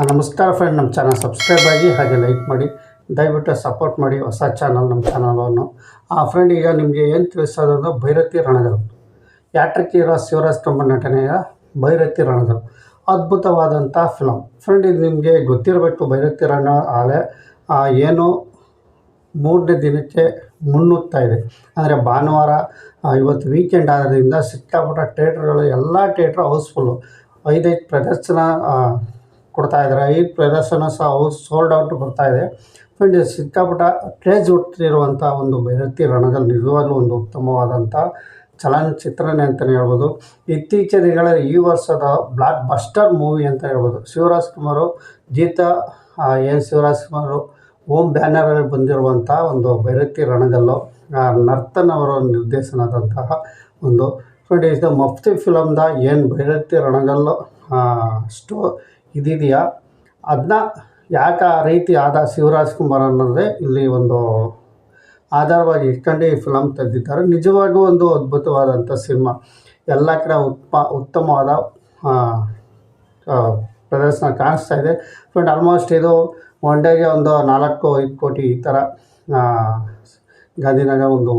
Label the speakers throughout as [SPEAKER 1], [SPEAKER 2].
[SPEAKER 1] ನಮಸ್ಕಾರ ಫ್ರೆಂಡ್ ನಮ್ಮ channel subscribe ಆಗಿ ಹಾಗೆ ಲೈಕ್ ಮಾಡಿ, ದಯವಿಟ್ಟು ಸಪೋರ್ಟ್ ಮಾಡಿ ಹೊಸ ಚಾನಲ್ ನಮ್ಮ ಚಾನಲನ್ನು ಆ ಫ್ರೆಂಡ್ ಈಗ ನಿಮಗೆ ಏನು ತಿಳಿಸೋದು ಭೈರತಿ ರಣದರು ಯಾಟ್ರಿಕ್ ಇರೋ ಶಿವರಾಜ್ ತುಂಬ ನಟನೆಯ ಭೈರತಿ ರಣದರು ಅದ್ಭುತವಾದಂಥ ಫಿಲಮ್ ಫ್ರೆಂಡ್ ಇದು ನಿಮಗೆ ಗೊತ್ತಿರಬೇಕು, ಭೈರತಿ ರಣ ಆಲೆ ಏನು ಮೂರನೇ ದಿನಕ್ಕೆ ಮುನ್ನುಗ್ತಾ ಇದೆ. ಅಂದರೆ ಭಾನುವಾರ ಇವತ್ತು ವೀಕೆಂಡ್ ಆದ್ರಿಂದ ಸಿಕ್ಕಾಪಟ್ಟ ಥಿಯೇಟ್ರ್ಗಳು ಎಲ್ಲ ಥಿಯೇಟ್ರ್ ಹೌಸ್ಫುಲ್ಲು ಐದೈದು ಪ್ರದರ್ಶನ ಕೊಡ್ತಾ ಇದ್ದಾರೆ. ಈ ಪ್ರದರ್ಶನ ಸಹ ಸೋಲ್ಡ್ ಔಟ್ ಬರ್ತಾ ಇದೆ. ಫ್ರೆಂಡ್ ಸಿಕ್ಕಾಪಟ್ಟ ಕ್ರೇಜ್ ಹುಟ್ಟಿರುವಂಥ ಒಂದು ಭೈರತಿ ರಣದಲ್ಲಿ ನಿಜವಾಗ್ಲೂ ಒಂದು ಉತ್ತಮವಾದಂಥ ಚಲನಚಿತ್ರನೇ ಅಂತಲೇ ಹೇಳ್ಬೋದು. ಇತ್ತೀಚಿನ ದಿನಗಳಲ್ಲಿ ಈ ವರ್ಷದ ಬ್ಲಾಕ್ ಬಸ್ಟರ್ ಮೂವಿ ಅಂತ ಹೇಳ್ಬೋದು. ಶಿವರಾಜ್ ಕುಮಾರು ಗೀತಾ ಎನ್ ಶಿವರಾಜ್ ಕುಮಾರು ಓಂ ಬ್ಯಾನರಲ್ಲಿ ಬಂದಿರುವಂಥ ಒಂದು ಭೈರತಿ ರಣಗಲ್ಲು ನರ್ತನ್ ಅವರ ನಿರ್ದೇಶನದಂತಹ ಒಂದು. ಫ್ರೆಂಡ್ ಇದು ಮಫ್ತಿ ಫಿಲಮ್ದ ಏನು ಭೈರತಿ ರಣಗಲ್ಲು ಸ್ಟೋ ಇದಿದೆಯಾ? ಅದನ್ನ ಯಾಕೆ ಆ ರೀತಿ ಆದ ಶಿವರಾಜ್ ಕುಮಾರ್ ಅನ್ನೋದೇ ಇಲ್ಲಿ ಒಂದು ಆಧಾರವಾಗಿ ಇಟ್ಕೊಂಡು ಈ ಫಿಲಮ್ ತೆಗೆದಿದ್ದಾರೆ. ನಿಜವಾಗೂ ಒಂದು ಅದ್ಭುತವಾದಂಥ ಸಿನಿಮಾ ಎಲ್ಲ ಕಡೆ ಉತ್ಪ, ಉತ್ತಮವಾದ ಪ್ರದರ್ಶನ ಕಾಣಿಸ್ತಾ ಇದೆ. ಫ್ರೆಂಡ್ ಆಲ್ಮೋಸ್ಟ್ ಇದು ಒನ್ ಡೇಗೆ ಒಂದು ನಾಲ್ಕು, ಐದು ಕೋಟಿ ಈ ಥರ ಗಾಂಧಿನಗರ ಒಂದು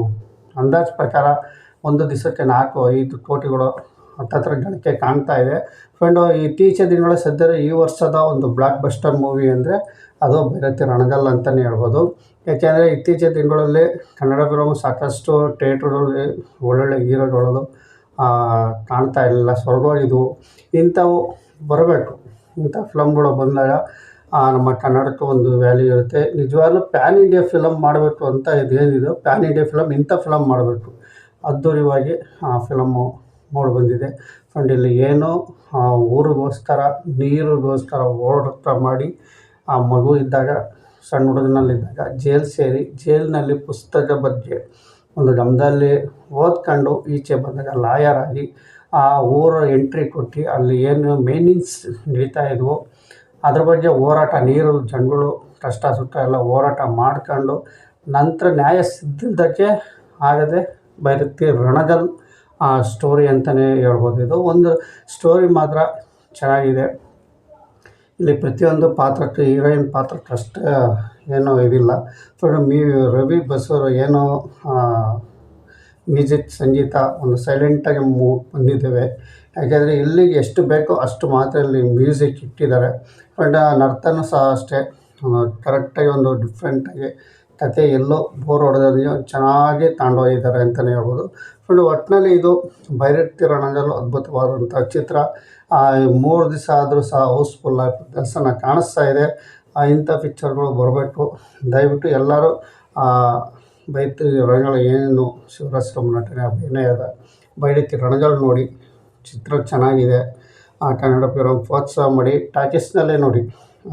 [SPEAKER 1] ಅಂದಾಜು ಪ್ರಕಾರ ಒಂದು ದಿವಸಕ್ಕೆ ನಾಲ್ಕು, ಐದು ಕೋಟಿಗಳು ಗಳಿಕೆ ಕಾಣ್ತಾ ಇದೆ. ಫ್ರೆಂಡು ಇತ್ತೀಚಿನ ದಿನಗಳ ಸದ್ಯದ ಈ ವರ್ಷದ ಒಂದು ಬ್ಲಾಕ್ ಬಸ್ಟರ್ ಮೂವಿ ಅಂದರೆ ಅದು ಭೈರತಿ ರಣಗಲ್ ಅಂತಲೇ ಹೇಳ್ಬೋದು. ಯಾಕೆಂದರೆ ಇತ್ತೀಚಿನ ದಿನಗಳಲ್ಲಿ ಕನ್ನಡ ಫಿಲಮ್ ಸಾಕಷ್ಟು ಥಿಯೇಟ್ರಲ್ಲಿ ಒಳ್ಳೊಳ್ಳೆ ಹೀರೋಗಳು ಕಾಣ್ತಾ ಇರಲಿಲ್ಲ. ಇದು ಇಂಥವು ಬರಬೇಕು. ಇಂಥ ಫಿಲಮ್ಗಳು ಬಂದಾಗ ನಮ್ಮ ಕನ್ನಡಕ್ಕೆ ಒಂದು ವ್ಯಾಲ್ಯೂ ಇರುತ್ತೆ. ನಿಜವಾಗ್ಲೂ ಪ್ಯಾನ್ ಇಂಡಿಯಾ ಫಿಲಮ್ ಮಾಡಬೇಕು ಅಂತ ಇದೇನಿದೆ? ಪ್ಯಾನ್ ಇಂಡಿಯಾ ಫಿಲಮ್ ಇಂಥ ಫಿಲಮ್ ಮಾಡಬೇಕು. ಅದ್ಧೂರಿವಾಗಿ ಆ ಫಿಲಮ್ಮು ಮೂಡಿ ಬಂದಿದೆ. ಫ್ರೆಂಡ್ ಇಲ್ಲಿ ಏನು ಆ, ಊರಿಗೋಸ್ಕರ ನೀರಿಗೋಸ್ಕರ ಹೋರಾಟ ಮಾಡಿ ಆ ಮಗು ಇದ್ದಾಗ ಸಣ್ಣ ಹುಡುಗನಲ್ಲಿದ್ದಾಗ ಜೈಲ್ ಸೇರಿ ಜೈಲಿನಲ್ಲಿ ಪುಸ್ತಕ ಬಗ್ಗೆ ಒಂದು ಗಮನದಲ್ಲಿ ಓದ್ಕೊಂಡು ಈಚೆ ಬಂದಾಗ ಲಾಯರ್ ಆಗಿ ಆ ಊರ ಎಂಟ್ರಿ ಕೊಟ್ಟು ಅಲ್ಲಿ ಏನು ಮೇನಿಂಗ್ಸ್ ನಡೀತಾ ಇದ್ವು ಅದ್ರ ಬಗ್ಗೆ ಹೋರಾಟ ನೀರು ಜನಗಳು ಕಷ್ಟ ಸುತ್ತ ಎಲ್ಲ ಹೋರಾಟ ಮಾಡ್ಕೊಂಡು ನಂತರ ನ್ಯಾಯ ಸಿದ್ಧಕ್ಕೆ ಆಗದೆ ಬೈರತಿ ರಣಗಲ್ ಸ್ಟೋರಿ ಅಂತಲೇ ಹೇಳ್ಬೋದು. ಇದು ಒಂದು ಸ್ಟೋರಿ ಮಾತ್ರ ಚೆನ್ನಾಗಿದೆ. ಇಲ್ಲಿ ಪ್ರತಿಯೊಂದು ಪಾತ್ರಕ್ಕೆ ಹೀರೋಯಿನ್ ಪಾತ್ರಕ್ಕಷ್ಟೇ ಏನೂ ಇದಿಲ್ಲ. ಫ್ರೆಂಡ್ ಮೀ, ರವಿ ಬಸವರು ಏನೋ ಮ್ಯೂಸಿಕ್ ಸಂಗೀತ ಒಂದು ಸೈಲೆಂಟಾಗಿ ಮೂ, ಬಂದಿದ್ದೇವೆ. ಯಾಕೆಂದರೆ ಇಲ್ಲಿಗೆ ಎಷ್ಟು ಬೇಕೋ ಅಷ್ಟು ಮಾತ್ರ ಇಲ್ಲಿ ಮ್ಯೂಸಿಕ್ ಇಟ್ಟಿದ್ದಾರೆ. ಬಟ್ ನರ್ತನ ಸಹ ಅಷ್ಟೇ. ಕರೆಕ್ಟಾಗಿ ಒಂದು ಡಿಫ್ರೆಂಟಾಗಿ ಕತೆ ಎಲ್ಲೋ ಬೋರ್ ಹೊಡೆದೋ ಚೆನ್ನಾಗಿ ತಾಂಡೋಗಿದ್ದಾರೆ ಅಂತಲೇ ಹೇಳ್ಬೋದು. ಫ್ರೆಂಡ್ ಒಟ್ಟಿನಲ್ಲಿ ಇದು ಭೈರತಿ ರಣಗಲ್ಲು ಅದ್ಭುತವಾದಂಥ ಚಿತ್ರ. ಮೂರು ದಿವಸ ಆದರೂ ಸಹ ಹೌಸ್ಫುಲ್ ದರ್ಶನ ಕಾಣಿಸ್ತಾ ಇದೆ. ಇಂಥ ಪಿಕ್ಚರ್ಗಳು ಬರಬೇಕು. ದಯವಿಟ್ಟು ಎಲ್ಲರೂ ಬೈತಿ ರಣಗಳು ಏನು ಶಿವರಾಜ್ ನಟನೆ ಅಭಿನಯದ ಬೈರತಿ ರಣಗಳು ನೋಡಿ. ಚಿತ್ರ ಚೆನ್ನಾಗಿದೆ. ಆ ಕನ್ನಡ ಪ್ರೋತ್ಸಾಹ ಮಾಡಿ. ಟಾಕೀಸ್ನಲ್ಲೇ ನೋಡಿ.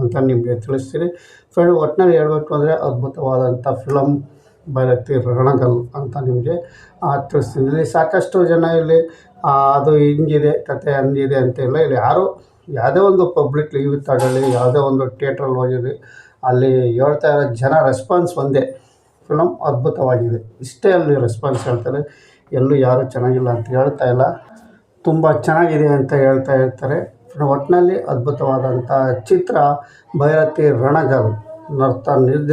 [SPEAKER 1] ಅಂತ ನಿಮಗೆ ತಿಳಿಸ್ತೀನಿ. ಫ್ರೆಂಡ್ ಒಟ್ಟಿನಲ್ಲಿ ಹೇಳಬೇಕು ಅಂದರೆ ಅದ್ಭುತವಾದಂಥ ಫಿಲಮ್ ಭೈರತಿ ರಣಗಲ್ ಅಂತ ನಿಮಗೆ ತಿಳಿಸ್ತೀನಿ. ಇಲ್ಲಿ ಸಾಕಷ್ಟು ಜನ ಇಲ್ಲಿ ಅದು ಹಿಂಗಿದೆ, ಕತೆ ಹಂಗಿದೆ ಅಂತಿಲ್ಲ ಇಲ್ಲಿ ಯಾರು, ಯಾವುದೇ ಒಂದು ಪಬ್ಲಿಕ್ ಲೀವ್ ತಗೊಳ್ಳಿ ಯಾವುದೇ ಒಂದು ಥಿಯೇಟ್ರಲ್ಲಿ ಹೋಗಿರಿ ಅಲ್ಲಿ ಹೇಳ್ತಾ ಇರೋ ಜನ ರೆಸ್ಪಾನ್ಸ್ ಒಂದೇ. ಫಿಲಮ್ ಅದ್ಭುತವಾಗಿದೆ. ಇಷ್ಟೇ ಅಲ್ಲಿ ರೆಸ್ಪಾನ್ಸ್ ಹೇಳ್ತಾರೆ. ಎಲ್ಲೂ ಯಾರೂ ಚೆನ್ನಾಗಿಲ್ಲ ಅಂತ ಹೇಳ್ತಾ ಇಲ್ಲ. ತುಂಬ ಚೆನ್ನಾಗಿದೆ ಅಂತ ಹೇಳ್ತಾ ಇರ್ತಾರೆ. ಒಟ್ಟಿನಲ್ಲಿ ಅದ್ಭುತವಾದಂಥ ಚಿತ್ರ ಭೈರತಿ ರಣಗಲ್ ನರ್ತ ನಿರ್ದೇ